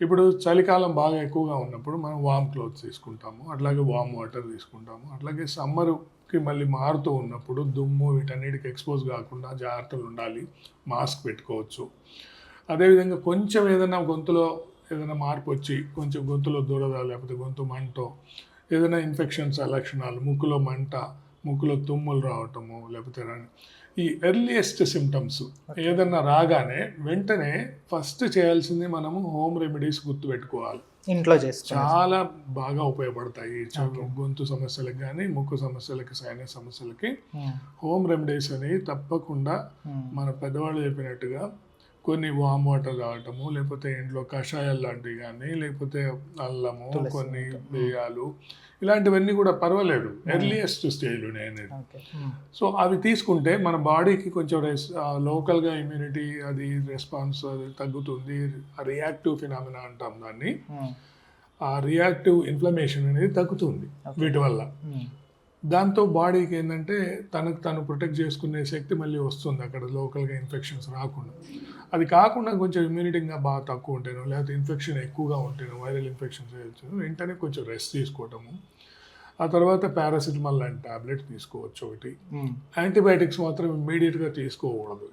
ఇప్పుడు చలికాలం బాగా ఎక్కువగా ఉన్నప్పుడు మనం వామ్ క్లోత్స్ తీసుకుంటాము అట్లాగే వామ్ వాటర్ తీసుకుంటాము అట్లాగే సమ్మర్కి మళ్ళీ మారుతూ ఉన్నప్పుడు దుమ్ము వీటన్నిటికి ఎక్స్పోజ్ కాకుండా జాగ్రత్తలు ఉండాలి మాస్క్ పెట్టుకోవచ్చు. అదేవిధంగా కొంచెం ఏదైనా గొంతులో ఏదైనా మార్పు వచ్చి కొంచెం గొంతులో దురద లేకపోతే గొంతు మంటో ఏదైనా ఇన్ఫెక్షన్స్ లక్షణాలు ముక్కులో మంట ముక్కులో తుమ్ములు రావటము లేకపోతే ఈ ఎర్లియస్ట్ సిమ్టమ్స్ ఏదన్నా రాగానే వెంటనే ఫస్ట్ చేయాల్సింది మనము హోమ్ రెమెడీస్ గుర్తుపెట్టుకోవాలి. ఇంట్లో చేసుకోవాలి చాలా బాగా ఉపయోగపడతాయి. గొంతు సమస్యలకు కానీ ముక్కు సమస్యలకి సైనస్ సమస్యలకి. హోమ్ రెమెడీస్ అనేవి తప్పకుండా మన పెద్దవాళ్ళు చెప్పినట్టుగా కొన్ని వామ్ వాటర్ తాగటము లేకపోతే ఇంట్లో కషాయాలు లాంటివి కానీ లేకపోతే అల్లము కొన్ని బియ్యాలు ఇలాంటివన్నీ కూడా పర్వాలేదు. ఎర్లియస్ట్ స్టేజ్లోనే అనేది ఓకే. సో అవి తీసుకుంటే మన బాడీకి కొంచెం రెస్ లోకల్గా ఇమ్యూనిటీ అది రెస్పాన్స్ అది తగ్గుతుంది. రియాక్టివ్ ఫినామినా అంటాం దాన్ని. ఆ రియాక్టివ్ ఇన్ఫ్లమేషన్ అనేది తగ్గుతుంది వీటి వల్ల. దాంతో బాడీకి ఏంటంటే తనకు తను ప్రొటెక్ట్ చేసుకునే శక్తి మళ్ళీ వస్తుంది అక్కడ లోకల్గా ఇన్ఫెక్షన్స్ రాకుండా. అది కాకుండా కొంచెం ఇమ్యూనిటీగా బాగా తక్కువ ఉంటేనో లేకపోతే ఇన్ఫెక్షన్ ఎక్కువగా ఉంటేనో వైరల్ ఇన్ఫెక్షన్స్ అయ్యొచ్చు వెంటనే కొంచెం రెస్ట్ తీసుకోవటము. ఆ తర్వాత పారాసిటమాల్ లాంటి టాబ్లెట్ తీసుకోవచ్చు ఒకటి. యాంటీబయాటిక్స్ మాత్రం ఇమ్మీడియట్గా తీసుకోకూడదు.